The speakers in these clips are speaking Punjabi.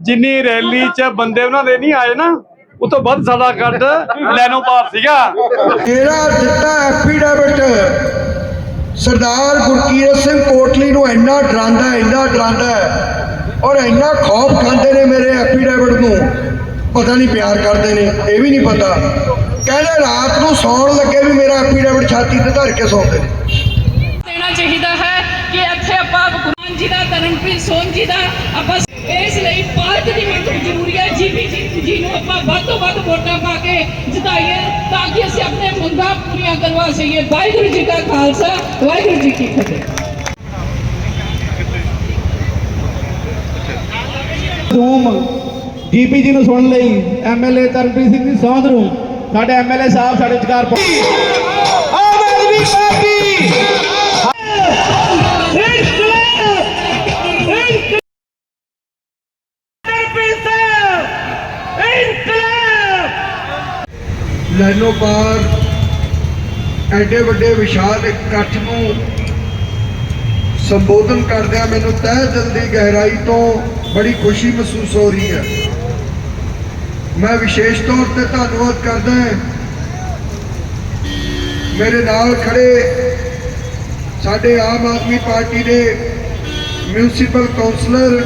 ਜਿੰਨੀ ਰੈਲੀ 'ਚ ਬੰਦੇ ਉਹਨਾਂ ਦੇ ਨਹੀਂ ਆਏ ਨਾ ਉਹ ਤੋਂ ਵੱਧ ਸਾਡਾ ਕੱਢ ਲੈਨੋ ਪਾਰ ਸੀਗਾ। ਮੇਰਾ ਦਿੱਤਾ ਐਫੀਡੇਵਿਟ ਸਰਦਾਰ ਗੁਰਕੀਰਤ ਸਿੰਘ ਕੋਟਲੀ ਨੂੰ ਇੰਨਾ ਡਰਾਉਂਦਾ ਹੈ, ਇੰਨਾ ਡਰਾਉਂਦਾ ਹੈ ਔਰ ਇੰਨਾ ਖੌਫ ਖਾਂਦੇ ਨੇ ਮੇਰੇ ਐਫੀਡੇਵਿਟ ਨੂੰ। ਪਤਾ ਨਹੀਂ ਪਿਆਰ ਕਰਦੇ ਨੇ ਇਹ ਵੀ ਨਹੀਂ ਪਤਾ। ਕਹਿੰਦੇ ਰਾਤ ਨੂੰ ਸੌਣ ਲੱਗੇ ਵੀ ਮੇਰਾ ਐਫੀਡੇਵਿਟ ਛਾਤੀ ਤੇ ਧਰ ਕੇ ਸੌਂਦੇ ਨੇ ਦੇਣਾ ਚਾਹੀਦਾ ਹੈ ਕਿ ਇੱਥੇ ਆਪਾਂ ਗੁਰੂ ਜੀ ਦਾ ਤਰਨਪ੍ਰੀਤ ਸੋਨ ਜੀ ਦਾ ਆਪਾਂ ਇਸ ਲਈ ਪਾਰਕ ਦੀ ਮੰਗ ਜ਼ਰੂਰੀ ਹੈ ਜੀਪੀ ਜੀ ਜੀ ਨੂੰ ਆਪਾਂ ਵੱਧ ਤੋਂ ਵੱਧ ਵੋਟਾਂ ਪਾ ਕੇ ਜਿਤਾਈਏ, ਤਾਂ ਕਿ ਅਸੀਂ ਆਪਣੇ ਮੰਗਾਂ ਪੂਰੀਆਂ ਕਰਵਾ ਸਕੀਏ। ਵਾਹਿਗੁਰੂ ਜੀ ਕਾ ਖਾਲਸਾ, ਵਾਹਿਗੁਰੂ ਜੀ ਕੀ ਫਤਿਹ। ਧੂਮ ਜੀਪੀ ਜੀ ਨੂੰ ਸੁਣਨ ਲਈ ਐਮਐਲਏ ਤਰਨਪ੍ਰੀਤ ਸਿੰਘ ਦੀ ਸੌਂਦ ਨੂੰ, ਸਾਡੇ ਐਮਐਲਏ ਸਾਹਿਬ, ਸਾਡੇ ਵਿਚਕਾਰ ਪਹੁੰਚੇ। ਐਡੇ ਵੱਡੇ ਵਿਸ਼ਾਲ ਇਕੱਠ ਨੂੰ ਸੰਬੋਧਨ ਕਰਦਿਆਂ ਮੈਨੂੰ ਤਹਿ ਦਿਲ ਦੀ ਗਹਿਰਾਈ ਤੋਂ ਬੜੀ ਖੁਸ਼ੀ ਮਹਿਸੂਸ ਹੋ ਰਹੀ ਹੈ। ਮੈਂ ਵਿਸ਼ੇਸ਼ ਤੌਰ ਤੇ ਧੰਨਵਾਦ ਕਰਦਾ ਮੇਰੇ ਨਾਲ ਖੜੇ ਸਾਡੇ ਆਮ ਆਦਮੀ ਪਾਰਟੀ ਦੇ ਮਿਊਨਿਸਪਲ ਕਾਉਂਸਲਰ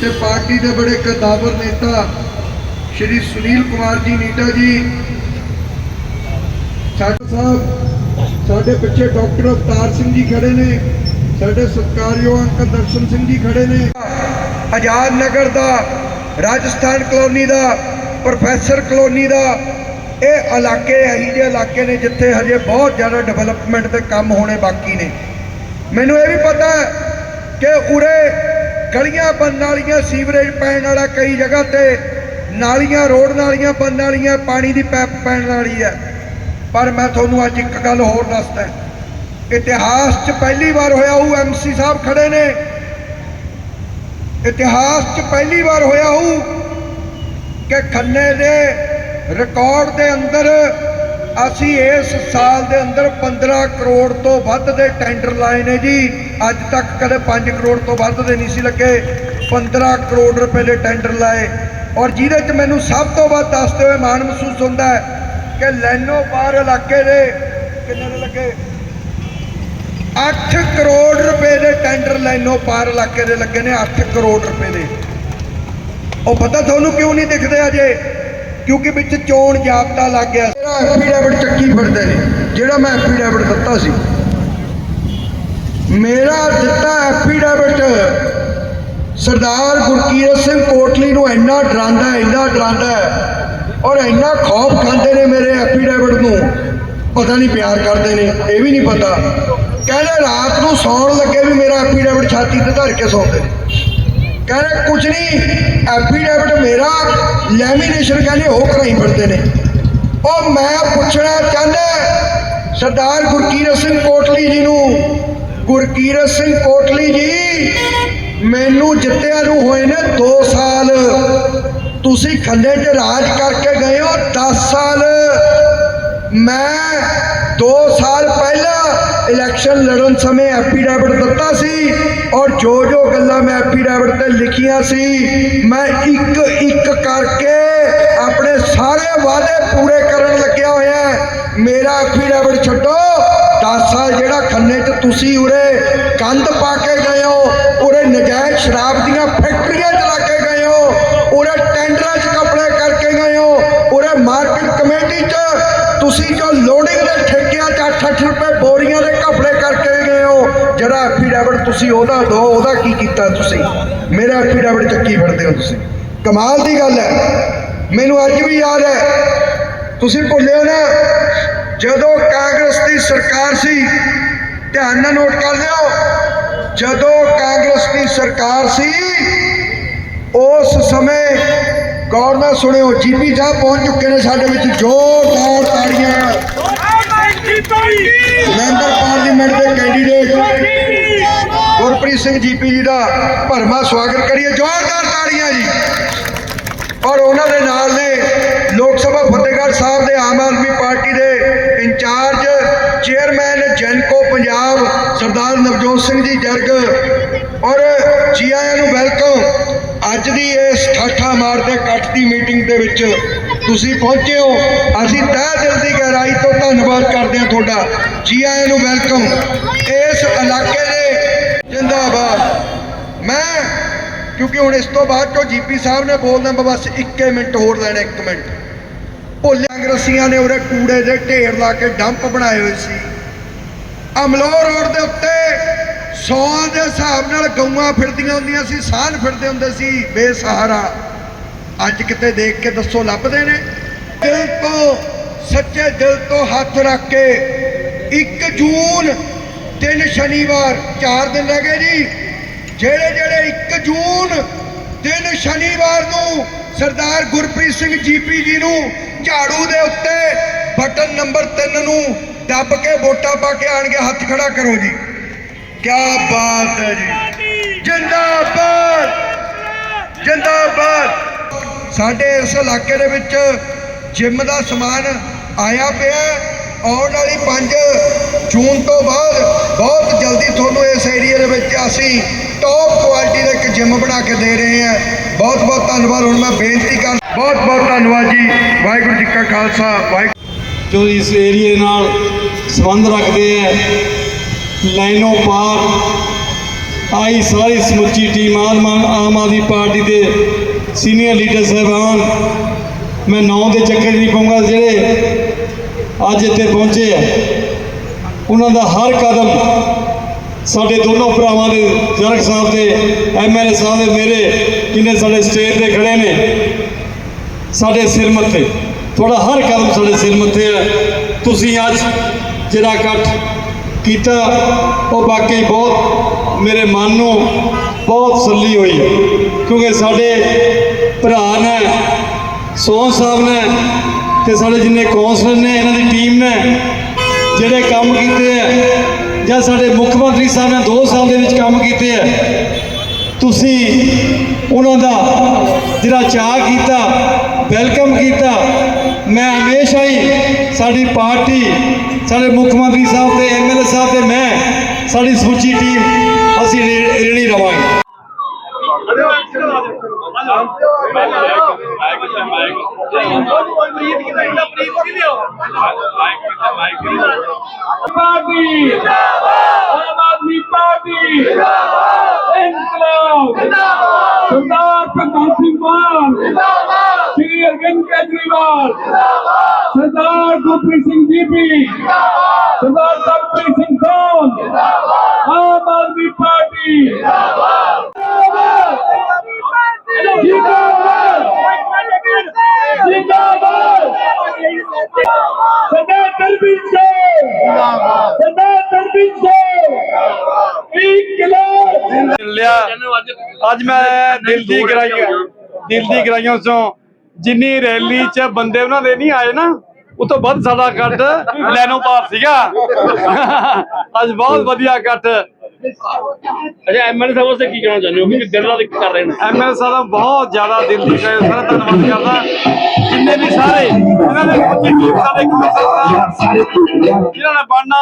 ਤੇ ਪਾਰਟੀ ਦੇ ਬੜੇ ਕਦਾਵਰ ਨੇਤਾ ਸ਼੍ਰੀ ਸੁਨੀਲ ਕੁਮਾਰ ਜੀ ਨੀਟਾ ਜੀ ਸਾਡੇ ਸਾਹਿਬ, ਸਾਡੇ ਪਿੱਛੇ ਡਾਕਟਰ ਅਵਤਾਰ ਸਿੰਘ ਜੀ ਖੜੇ ਨੇ, ਸਾਡੇ ਸਤਿਕਾਰਯੋਗ ਅੰਕਲ ਦਰਸ਼ਨ ਸਿੰਘ ਜੀ ਖੜੇ ਨੇ। ਆਜ਼ਾਦ ਨਗਰ ਦਾ, ਰਾਜਸਥਾਨ ਕਲੋਨੀ ਦਾ, ਪ੍ਰੋਫੈਸਰ ਕਲੋਨੀ ਦਾ, ਇਹ ਇਲਾਕੇ ਇਹੋ ਜਿਹੇ ਇਲਾਕੇ ਨੇ ਜਿੱਥੇ ਹਜੇ ਬਹੁਤ ਜ਼ਿਆਦਾ ਡਿਵੈਲਪਮੈਂਟ ਦੇ ਕੰਮ ਹੋਣੇ ਬਾਕੀ ਨੇ। ਮੈਨੂੰ ਇਹ ਵੀ ਪਤਾ ਕਿ ਉਰੇ ਗਲੀਆਂ ਬਣਨ ਵਾਲੀਆਂ ਸੀਵਰੇਜ ਪੈਣ ਵਾਲਾ ਕਈ ਜਗ੍ਹਾ ਤੇ ਨਾਲੀਆਂ, ਰੋਡ ਨਾਲੀਆਂ ਬਣਨ ਵਾਲੀਆਂ, ਪਾਣੀ ਦੀ ਪੈਪ ਪੈਣ ਵਾਲੀ ਹੈ। ਪਰ ਮੈਂ ਤੁਹਾਨੂੰ ਅੱਜ ਇੱਕ ਗੱਲ ਹੋਰ ਦੱਸਦਾ ਇਤਿਹਾਸ 'ਚ ਪਹਿਲੀ ਵਾਰ ਹੋਇਆ ਉਹ ਐਮਸੀ ਸਾਹਿਬ ਖੜੇ ਨੇ। ਇਤਿਹਾਸ 'ਚ ਪਹਿਲੀ ਵਾਰ ਹੋਇਆ ਉਹ ਕਿ ਖੰਨੇ ਦੇ ਰਿਕਾਰਡ ਦੇ ਅੰਦਰ ਅਸੀਂ ਇਸ ਸਾਲ ਦੇ ਅੰਦਰ 15 ਕਰੋੜ ਤੋਂ ਵੱਧ ਦੇ ਟੈਂਡਰ ਲਾਏ ਨੇ ਜੀ। ਅੱਜ ਤੱਕ ਕਦੇ 5 ਕਰੋੜ ਤੋਂ ਵੱਧ ਦੇ ਨਹੀਂ ਸੀ ਲੱਗੇ। 15 ਕਰੋੜ ਰੁਪਏ ਦੇ ਟੈਂਡਰ ਲਾਏ। ਔਰ ਜਿਹਦੇ 'ਚ ਮੈਨੂੰ ਸਭ ਤੋਂ ਵੱਧ ਦੱਸਦੇ ਹੋਏ ਮਾਣ ਮਹਿਸੂਸ ਹੁੰਦਾ ਹੈ ਕਿ ਲੈਨੋ ਬਾਹਰ ਇਲਾਕੇ ਦੇ ਕਿੰਨੇ ਦੇ ਲੱਗੇ? 8 ਕਰੋੜ ਰੁਪਏ ਦੇ ਟੈਂਡਰ ਲੈਨੋ ਪਾਰ ਇਲਾਕੇ ਦੇ ਲੱਗੇ ਨੇ 8 ਕਰੋੜ ਰੁਪਏ ਦੇ। ਉਹ ਪਤਾ ਤੁਹਾਨੂੰ ਕਿਉਂ ਨਹੀਂ ਦਿਖਦੇ ਅਜੇ? ਕਿਉਂਕਿ ਵਿੱਚ ਚੋਣ ਜਾਬਤਾ ਲੱਗ ਗਿਆ। ਮੇਰਾ ਐਫੀਡੇਵਿਟ ਚੱਕੀ ਫਿਰਦੇ ਨੇ, ਜਿਹੜਾ ਮੈਂ ਐਫੀਡੇਵਿਟ ਦਿੱਤਾ ਸੀ। ਮੇਰਾ ਦਿੱਤਾ ਐਫੀਡੇਵਿਟ ਸਰਦਾਰ ਗੁਰਕੀਰਤ ਸਿੰਘ ਕੋਟਲੀ ਨੂੰ ਇੰਨਾ ਡਰਾਉਂਦਾ ਇੰਨਾ ਡਰਾਉਂਦਾ ਔਰ ਇੰਨਾ ਖੌਫ ਖਾਂਦੇ ਨੇ ਮੇਰੇ ਐਫੀਡੇਵਿਟ ਨੂੰ। ਪਤਾ ਨਹੀਂ ਪਿਆਰ ਕਰਦੇ ਨੇ, ਇਹ ਵੀ ਨਹੀਂ ਪਤਾ। ਕਹਿੰਦੇ ਰਾਤ ਨੂੰ ਸੌਣ ਲੱਗੇ ਵੀ ਮੇਰਾ ਐਫੀਡੇਵਿਟ ਛਾਤੀ ਤੇ ਧਰ ਕੇ ਸੌਂਦੇ ਨੇ। ਕਹਿੰਦੇ ਕੁਝ ਨਹੀਂ ਐਫੀਡੇਵਿਟ ਮੇਰਾ ਲੈਮੀਨੇਸ਼ਨ ਕਹਿੰਦੇ ਉਹ ਕਰਾਈ ਫਿਰਦੇ ਨੇ। ਉਹ ਮੈਂ ਪੁੱਛਣਾ ਚਾਹੁੰਦਾ ਸਰਦਾਰ ਗੁਰਕੀਰਤ ਸਿੰਘ ਕੋਟਲੀ ਜੀ ਨੂੰ। ਗੁਰਕੀਰਤ ਸਿੰਘ ਕੋਟਲੀ ਜੀ, ਮੈਨੂੰ ਜਿੱਤਿਆਂ ਨੂੰ ਹੋਏ ਨੇ 2 ਸਾਲ। ਤੁਸੀਂ ਖੰਡੇ 'ਚ ਰਾਜ ਕਰਕੇ ਗਏ ਹੋ 10 ਸਾਲ। ਮੈਂ 2 ਸਾਲ ਪਹਿਲਾਂ ਇਲੈਕਸ਼ਨ ਲੜਨ ਸਮੇਂ ਐਫੀਡੇਵਿਟ ਦਿੱਤਾ ਸੀ ਔਰ ਜੋ ਜੋ ਗੱਲਾਂ ਮੈਂ ਐਫੀਡੇਵਿਟ ਤੇ ਲਿਖੀਆਂ ਸੀ, ਮੈਂ ਇੱਕ ਇੱਕ ਕਰਕੇ ਆਪਣੇ ਸਾਰੇ ਵਾਅਦੇ ਪੂਰੇ ਕਰਨ ਲੱਗਿਆ ਹੋਇਆ ਮੇਰਾ ਐਫੀਡੇਵਿਟ ਛੱਡੋ। 10 ਸਾਲ ਜਿਹੜਾ ਖੰਨੇ 'ਚ ਤੁਸੀਂ ਉਰੇ ਕੰਧ ਪਾ ਕੇ ਗਏ ਹੋ, ਉਰੇ ਨਜਾਇਜ਼ ਸ਼ਰਾਬ ਦੀਆਂ ਫੈਕਟਰੀਆਂ ਚਲਾ ਕੇ ਗਏ ਹੋ ਉਰੇ ਟੈਂਡਰਾਂ 'ਚ ਕਪੜੇ ਕਰਕੇ ਗਏ ਹੋ ਉਰੇ ਮਾਰਕੀਟ ਕਮੇਟੀ ਤੁਸੀਂ ਜੋ ਲੋਡਿੰਗ ਦੇ ਠੇਕਿਆਂ 'ਚ 8-8 ਰੁਪਏ ਬੋਰੀਆਂ ਦੇ ਕਪੜੇ ਕਰਕੇ ਗਏ ਹੋ, ਜਿਹੜਾ ਐਫੀਡੇਵਿਟ ਤੁਸੀਂ ਉਹਦਾ ਦੋ, ਉਹਦਾ ਕੀ ਕੀਤਾ ਤੁਸੀਂ? ਮੇਰਾ ਐਫੀਡੇਵਿਟ ਚੱਕੀ ਫਿਰਦੇ ਹੋ ਤੁਸੀਂ? ਕਮਾਲ ਦੀ ਗੱਲ ਹੈ। ਮੈਨੂੰ ਅੱਜ ਵੀ ਯਾਦ ਹੈ। ਤੁਸੀਂ ਭੁੱਲਿਓ ਨਾ, ਜਦੋਂ ਕਾਂਗਰਸ ਦੀ ਸਰਕਾਰ ਸੀ, ਧਿਆਨ ਨਾਲ ਨੋਟ ਕਰ ਲਿਓ, ਜਦੋਂ ਕਾਂਗਰਸ ਦੀ ਸਰਕਾਰ ਸੀ, ਉਸ ਸਮੇਂ ਗੌਰ ਨਾਲ ਸੁਣਿਓ, ਜੀਪੀ ਸਾਹਿਬ ਪਹੁੰਚ ਚੁੱਕੇ ਨੇ ਸਾਡੇ ਵਿੱਚ, ਜ਼ੋਰਦਾਰ ਤਾੜੀਆਂ। ਮੈਂਬਰ ਪਾਰਲੀਮੈਂਟ ਦੇ ਕੈਂਡੀਡੇਟ। ਗੁਰਪ੍ਰੀਤ ਸਿੰਘ ਜੀਪੀ ਜੀ ਦਾ ਭਰਮਾ ਸਵਾਗਤ ਕਰੀਏ। ਜ਼ੋਰਦਾਰ ਤਾੜੀਆਂ ਜੀ। ਔਰ ਉਹਨਾਂ ਦੇ ਨਾਲ ਨੇ ਲੋਕ ਸਭਾ ਫਤਿਹਗੜ੍ਹ ਸਾਹਿਬ ਦੇ ਆਮ ਆਦਮੀ ਪਾਰਟੀ ਦੇ incharge chairman Genco Punjab, Sardar Navjot Singh ji Jarg. ਔਰ ਜੀ ਆਇਆਂ ਨੂੰ ਵੈਲਕਮ। ਅੱਜ ਦੀ ਇਸ ਠਾਠਾ ਮਾਰਦੇ ਕੱਟ ਦੀ ਮੀਟਿੰਗ ਦੇ ਵਿੱਚ ਤੁਸੀਂ ਪਹੁੰਚੇ ਹੋ। ਅਸੀਂ ਤਹਿ ਦਿਲ ਦੀ ਗਹਿਰਾਈ ਤੋਂ ਧੰਨਵਾਦ ਕਰਦੇ ਹਾਂ ਤੁਹਾਡਾ। ਜੀ ਆਇਆਂ ਨੂੰ ਵੈਲਕਮ। ਇਸ ਇਲਾਕੇ ਦੇ ਜਿੰਦਾਬਾਦ। ਮੈਂ, ਕਿਉਂਕਿ ਹੁਣ ਇਸ ਤੋਂ ਬਾਅਦ ਜੋ ਜੀਪੀ ਸਾਹਿਬ ਨੇ ਬੋਲਣਾ ਮੈਂ ਬਸ 1 ਮਿੰਟ ਹੋਰ ਲੈਣਾ 1 ਮਿੰਟ। ਭੋਲੇ ਕਾਂਗਰਸੀਆਂ ਨੇ ਉਰੇ ਕੂੜੇ ਦੇ ਢੇਰ ਲਾ ਕੇ ਡੰਪ ਬਣਾਏ ਹੋਏ ਸੀ। ਅਮਲੋਹ ਰੋਡ ਦੇ ਉੱਤੇ ਸੌਆਂ ਦੇ ਹਿਸਾਬ ਨਾਲ ਗਊਆਂ ਫਿਰਦੀਆਂ ਹੁੰਦੀਆਂ ਸੀ ਸਾਨ ਫਿਰਦੇ ਹੁੰਦੇ ਸੀ, ਬੇਸਹਾਰਾ। ਅੱਜ ਕਿਤੇ ਦੇਖ ਕੇ ਦੱਸੋ ਲੱਭਦੇ ਨੇ? ਦਿਲ ਤੋਂ, ਸੱਚੇ ਦਿਲ ਤੋਂ ਹੱਥ ਰੱਖ ਕੇ 1 ਜੂਨ ਤਿੰਨ ਸ਼ਨੀਵਾਰ, ਚਾਰ ਦਿਨ ਰਹਿ ਗਏ ਜੀ। ਜਿਹੜੇ ਜਿਹੜੇ 1 ਜੂਨ ਤਿੰਨ ਸ਼ਨੀਵਾਰ ਨੂੰ ਸਰਦਾਰ ਗੁਰਪ੍ਰੀਤ ਸਿੰਘ ਜੀਪੀ ਜੀ ਨੂੰ ਝਾੜੂ ਦੇ ਉੱਤੇ ਬਟਨ ਨੰਬਰ 3 ਨੂੰ ਦੱਬ ਕੇ ਵੋਟਾਂ ਪਾ ਕੇ ਆਣਗੇ, ਹੱਥ ਖੜਾ ਕਰੋ ਜੀ। ਕੀ ਬਾਤ ਹੈ ਜੀ। ਜਿੰਦਾਬਾਦ। ਜਿੰਦਾਬਾਦ। ਸਾਡੇ ਇਸ ਇਲਾਕੇ ਦੇ ਵਿੱਚ ਜਿਮ ਦਾ ਸਮਾਨ ਆਇਆ ਪਿਆ। ਆਉਣ ਵਾਲੀ 5 ਜੂਨ ਤੋਂ ਬਾਅਦ ਬਹੁਤ ਜਲਦੀ ਤੁਹਾਨੂੰ ਇਸ ਏਰੀਆ ਦੇ ਵਿੱਚ ਅਸੀਂ ਟੌਪ ਕੁਆਲਿਟੀ ਦਾ ਇੱਕ ਜਿਮ ਬਣਾ ਕੇ ਦੇ ਰਹੇ ਹਾਂ। ਬਹੁਤ ਬਹੁਤ ਧੰਨਵਾਦ। ਹੁਣ ਮੈਂ ਬੇਨਤੀ ਕਰ ਬਹੁਤ ਬਹੁਤ ਧੰਨਵਾਦ ਜੀ। ਵਾਹਿਗੁਰੂ ਜੀ ਕਾ ਖਾਲਸਾ। ਵਾਹਿਗੁਰੂ ਜੋ ਇਸ ਏਰੀਏ ਨਾਲ ਸੰਬੰਧ ਰੱਖਦੇ ਹੈ ਲਾਈਨੋਂ ਪਾਰ ਆਈ ਸਾਰੀ ਸਮੁੱਚੀ ਟੀਮ ਆਮ ਆਮ ਆਦਮੀ ਪਾਰਟੀ ਦੇ ਸੀਨੀਅਰ ਲੀਡਰ ਸਾਹਿਬਾਨ। ਮੈਂ ਨਾਂ ਦੇ ਚੱਕਰ ਨਹੀਂ ਪਾਉਂਗਾ ਜਿਹੜੇ ਅੱਜ ਇੱਥੇ ਪਹੁੰਚੇ ਆ। ਉਹਨਾਂ ਦਾ ਹਰ ਕਦਮ ਸਾਡੇ ਦੋਨੋਂ ਭਰਾਵਾਂ ਦੇ, ਜਰਗ ਸਾਹਿਬ ਦੇ ਐਮਐਲਏ ਸਾਹਿਬ ਦੇ, ਮੇਰੇ, ਜਿਨੇ ਸਾਡੇ ਸਟੇਜ ਤੇ ਖੜੇ ਨੇ, ਸਾਡੇ ਸਿਰ ਮੱਥੇ। ਤੁਹਾਡਾ ਹਰ ਕਦਮ ਸਾਡੇ ਸਿਰ ਮੱਥੇ ਹੈ। ਤੁਸੀਂ ਅੱਜ ਜਿਹੜਾ ਇਕੱਠ ਕੀਤਾ, ਉਹ ਵਾਕਈ ਬਹੁਤ ਮੇਰੇ ਮਨ ਨੂੰ ਬਹੁਤ ਸੱਲੀ ਹੋਈ ਕਿਉਂਕਿ ਸਾਡੇ ਭਰਾ ਨੇ, ਸੋਹਣ ਸਾਹਿਬ ਨੇ ਤੇ ਸਾਡੇ ਜਿੰਨੇ ਕੌਂਸਲਰ ਨੇ, ਇਹਨਾਂ ਦੀ ਟੀਮ ਨੇ ਜਿਹੜੇ ਕੰਮ ਕੀਤੇ ਆ ਜਾਂ ਸਾਡੇ ਮੁੱਖ ਮੰਤਰੀ ਸਾਹਿਬ ਨੇ 2 ਸਾਲ ਦੇ ਵਿੱਚ ਕੰਮ ਕੀਤੇ ਆ ਤੁਸੀਂ ਉਹਨਾਂ ਦਾ ਜਿਹੜਾ ਚਾਹ ਕੀਤਾ ਵੈਲਕਮ ਕੀਤਾ, ਮੈਂ ਹਮੇਸ਼ਾ ਹੀ ਸਾਡੀ ਪਾਰਟੀ, ਸਾਡੇ ਮੁੱਖ ਮੰਤਰੀ ਸਾਹਿਬ ਤੇ ਸਾਹਿਬ ਤੇ ਮੈਂ ਸਾਡੀ ਸਮੁੱਚੀ ਟੀਮ ਅਸੀਂ ਰੇ- ਰੇੜੀ ਰਵਾਂਗੇ पार्टी आम आदमी पार्टी इनकलाब ਕੇਜਰੀਵਾਲ। ਜਿੰਦਾਬਾਦ ਸਰਦਾਰ ਗੁਰਪ੍ਰੀਤ ਸਿੰਘ ਜੀਪੀ ਜਿੰਦਾਬਾਦ ਸਰਦਾਰ ਤਪਪ੍ਰੀਤ ਸਿੰਘ ਖਾਨ ਜਿੰਦਾਬਾਦ ਆਮ ਆਦਮੀ ਪਾਰਟੀ। ਜਿੰਦਾਬਾਦ। ਜਿੰਦਾਬਾਦ। ਜਿੰਦਾਬਾਦ। ਸਰਦਾਰ ਤਰਬੀਤ ਸਿੰਘ ਜਿੰਦਾਬਾਦ। ਸਰਦਾਰ ਤਰਬੀਤ ਸਿੰਘ ਇਨਕਲਾਬ ਲਿਆ। ਅੱਜ ਮੈਂ ਦਿਲ ਦੀ ਗਰਾਈਆਂ ਦਿਲ ਦੀ ਗਰਾਈਆਂ ਤੋਂ ਜਿੰਨੀ ਰੈਲੀ 'ਚ ਬੰਦੇ ਉਹਨਾਂ ਦੇ ਨਹੀਂ ਆਏ ਨਾ ਉਹ ਤੋਂ ਵੱਧ ਸਾਡਾ ਇਕੱਠ ਲੈਨੋ ਪਾਰ ਸੀਗਾ। ਅੱਜ ਬਹੁਤ ਵਧੀਆ ਇਕੱਠ ਅੱਛਾ ਐਮਐਲਏ ਸਾਹਿਬ ਵਾਸਤੇ ਕੀ ਕਹਿਣਾ ਚਾਹੁੰਦੇ ਹੋ? ਕਿ ਦਿਨ ਰਾਤ ਇੱਕ ਕਰ ਰਹੇ ਨੇ। ਐਮਐਲ ਸਾਹਿਬ ਬਹੁਤ ਜ਼ਿਆਦਾ ਦਿਲ ਦੀ ਗਰਾਈਆਂ ਸਾਰਾ ਧੰਨਵਾਦ ਕਰਦਾ। ਜਿੰਨੇ ਵੀ ਸਾਰੇ ਇਹਨਾਂ ਦੇ ਪਹੁੰਚੇ ਟੀਮ ਸਾਡੇ ਕਮਿਸ਼ਨ ਜਿਨ੍ਹਾਂ ਨੇ ਬਣਨਾ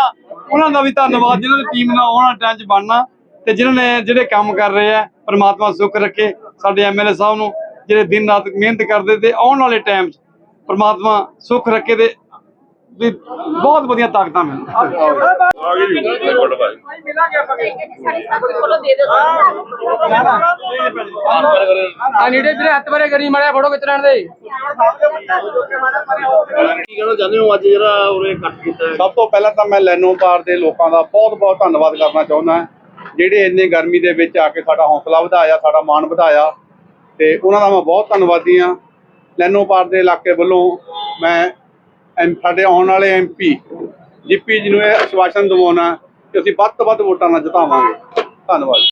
ਉਹਨਾਂ ਦਾ ਵੀ ਧੰਨਵਾਦ। ਜਿਨ੍ਹਾਂ ਦੀ ਟੀਮ ਨਾਲ ਉਹਨਾਂ ਟਾਈਮ 'ਚ ਬਣਨਾ ਤੇ ਜਿਨ੍ਹਾਂ ਨੇ ਜਿਹੜੇ ਕੰਮ ਕਰ ਰਹੇ ਆ ਪਰਮਾਤਮਾ ਸੁੱਖ ਰੱਖੇ ਸਾਡੇ ਐਮਐਲਏ ਸਾਹਿਬ ਨੂੰ। ਜਿਹੜੇ ਦਿਨ ਰਾਤ ਮਿਹਨਤ ਕਰਦੇ ਤੇ ਆਉਣ ਵਾਲੇ ਟਾਈਮ 'ਚ ਪਰਮਾਤਮਾ ਸੁੱਖ ਰੱਖੇ ਤੇ ਵੀ ਬਹੁਤ ਵਧੀਆ ਤਾਕਤਾਂ ਮਿਲਣ। ਨੀਡੇ ਵੀਰੇ ਹੱਥ ਬਾਰੇ ਕਰੀ ਮੜਿਆ ਫੋਟੋ ਖਿੱਚਣ ਦੇ। ਕੀ ਕਹਿਣਾ ਚਾਹੁੰਦੇ ਹੋ? ਅੱਜ ਜਿਹੜਾ ਉਰੇ ਇਕੱਠ ਕੀਤਾ ਹੈ। ਸਭ ਤੋਂ ਪਹਿਲਾਂ ਤਾਂ ਮੈਂ ਲੈਨੋ ਪਾਰ ਦੇ ਲੋਕਾਂ ਦਾ ਬਹੁਤ-ਬਹੁਤ ਧੰਨਵਾਦ ਕਰਨਾ ਚਾਹੁੰਦਾ ਜਿਹੜੇ ਇੰਨੇ ਗਰਮੀ ਦੇ ਵਿੱਚ ਆ ਕੇ ਸਾਡਾ ਹੌਸਲਾ ਵਧਾਇਆ ਸਾਡਾ ਮਾਣ ਵਧਾਇਆ ਤੇ ਉਹਨਾਂ ਦਾ ਮੈਂ ਬਹੁਤ ਧੰਨਵਾਦੀ ਹਾਂ। ਲੈਨੋਪਾਰ ਦੇ ਇਲਾਕੇ ਵੱਲੋਂ ਮੈਂ ਐਮ, ਸਾਡੇ ਆਉਣ ਵਾਲੇ ਐਮਪੀ ਜੀਪੀ ਜੀ ਨੂੰ ਇਹ ਅਸ਼ਵਾਸਨ ਦਿਵਾਉਣਾ ਕਿ ਅਸੀਂ ਵੱਧ ਤੋਂ ਵੱਧ ਵੋਟਾਂ ਨਾਲ ਜਿਤਾਵਾਂਗੇ। ਧੰਨਵਾਦ।